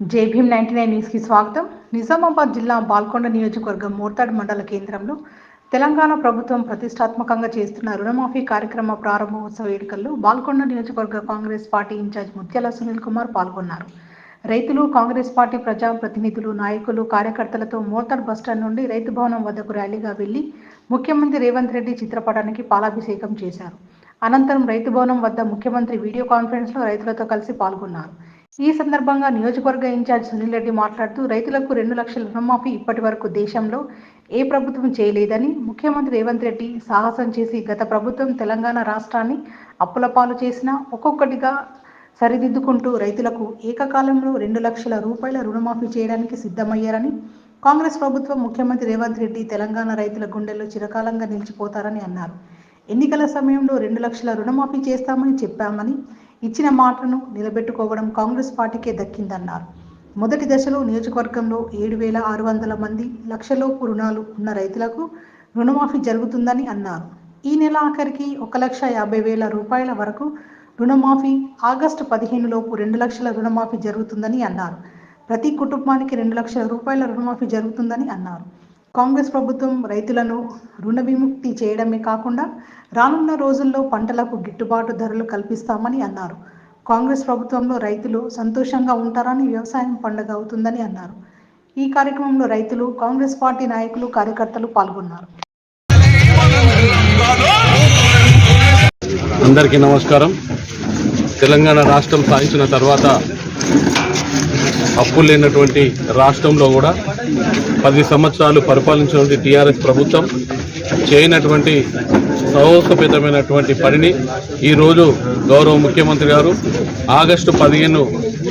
జై Bhim ninety nine న్యూస్కి స్వాగతం. నిజామాబాద్ జిల్లా బాల్కొండ నియోజకవర్గం మోర్తాడ్ మండల కేంద్రంలో తెలంగాణ ప్రభుత్వం ప్రతిష్టాత్మకంగా చేస్తున్న రుణమాఫీ కార్యక్రమ ప్రారంభోత్సవ వేడుకల్లో బాల్కొండ నియోజకవర్గ కాంగ్రెస్ పార్టీ ఇన్ఛార్జ్ ముత్యాల సునీల్ కుమార్ పాల్గొన్నారు. రైతులు కాంగ్రెస్ పార్టీ ప్రజా ప్రతినిధులు నాయకులు కార్యకర్తలతో మోర్తాడ్ బస్టాండ్ నుండి రైతు భవనం వద్దకు ర్యాలీగా వెళ్ళి ముఖ్యమంత్రి రేవంత్ రెడ్డి చిత్రపటానికి పాలాభిషేకం చేశారు. అనంతరం రైతు భవనం వద్ద ముఖ్యమంత్రి వీడియో కాన్ఫరెన్స్లో రైతులతో కలిసి పాల్గొన్నారు. ఈ సందర్భంగా నియోజకవర్గ ఇన్ఛార్జ్ సునీల్ రెడ్డి మాట్లాడుతూ రైతులకు రెండు లక్షల రుణమాఫీ ఇప్పటి వరకు దేశంలో ఏ ప్రభుత్వం చేయలేదని ముఖ్యమంత్రి రేవంత్ రెడ్డి సాహసం చేసి గత ప్రభుత్వం తెలంగాణ రాష్ట్రాన్ని అప్పుల పాలు చేసినా ఒక్కొక్కటిగా సరిదిద్దుకుంటూ రైతులకు ఏకకాలంలో రెండు లక్షల రూపాయల రుణమాఫీ చేయడానికి సిద్ధమయ్యారని కాంగ్రెస్ ప్రభుత్వం ముఖ్యమంత్రి రేవంత్ రెడ్డి తెలంగాణ రైతుల గుండెల్లో చిరకాలంగా నిలిచిపోతారని అన్నారు. ఎన్నికల సమయంలో రెండు లక్షల రుణమాఫీ చేస్తామని చెప్పామని ఇచ్చిన మాటను నిలబెట్టుకోవడం కాంగ్రెస్ పార్టీకే దక్కిందన్నారు. మొదటి దశలో నియోజకవర్గంలో ఏడు వేల ఆరు వందల మంది లక్షలోపు రుణాలు ఉన్న రైతులకు రుణమాఫీ జరుగుతుందని అన్నారు. ఈ నెల ఆఖరికి ఒక లక్ష యాభై వేల రూపాయల వరకు రుణమాఫీ ఆగస్టు పదిహేను లోపు రెండు లక్షల రుణమాఫీ జరుగుతుందని అన్నారు. ప్రతి కుటుంబానికి రెండు లక్షల రూపాయల రుణమాఫీ జరుగుతుందని అన్నారు. కాంగ్రెస్ ప్రభుత్వం రైతులను రుణ విముక్తి చేయడమే కాకుండా రానున్న రోజుల్లో పంటలకు గిట్టుబాటు ధరలు కల్పిస్తామని అన్నారు. కాంగ్రెస్ ప్రభుత్వంలో రైతులు సంతోషంగా ఉంటారని వ్యవసాయం పండుగ అవుతుందని అన్నారు. ఈ కార్యక్రమంలో రైతులు కాంగ్రెస్ పార్టీ నాయకులు కార్యకర్తలు పాల్గొన్నారు. అందరికీ నమస్కారం. తెలంగాణ రాష్ట్రం సాధించిన తర్వాత అప్పులు లేనటువంటి రాష్ట్రంలో కూడా పది సంవత్సరాలు పరిపాలించినటువంటి టీఆర్ఎస్ ప్రభుత్వం చేయనటువంటి సాహసోపేతమైనటువంటి పనిని ఈరోజు గౌరవ ముఖ్యమంత్రి గారు ఆగస్టు పదిహేను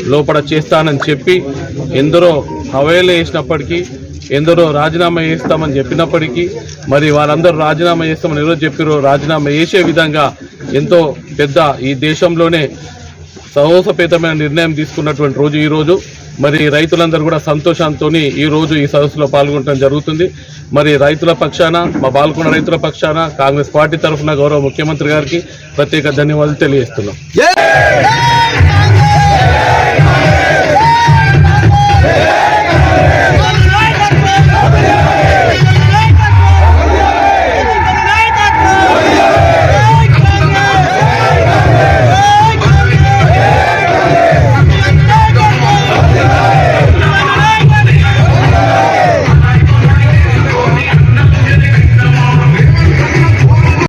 లోపల చేస్తానని చెప్పి ఎందరో హవేలు వేసినప్పటికీ ఎందరో రాజీనామా చేస్తామని చెప్పినప్పటికీ మరి వారందరూ రాజీనామా చేస్తామని ఎవరో చెప్పారో రాజీనామా చేసే విధంగా ఎంతో పెద్ద ఈ దేశంలోనే సహోసపేతమైన నిర్ణయం తీసుకున్నటువంటి రోజు ఈరోజు. మరి రైతులందరూ కూడా సంతోషంతో ఈ రోజు ఈ సదస్సులో పాల్గొనడం జరుగుతుంది. మరి రైతుల పక్షాన మా పాల్గొన్న రైతుల పక్షాన కాంగ్రెస్ పార్టీ తరఫున గౌరవ ముఖ్యమంత్రి గారికి ప్రత్యేక ధన్యవాదాలు తెలియజేస్తున్నాం.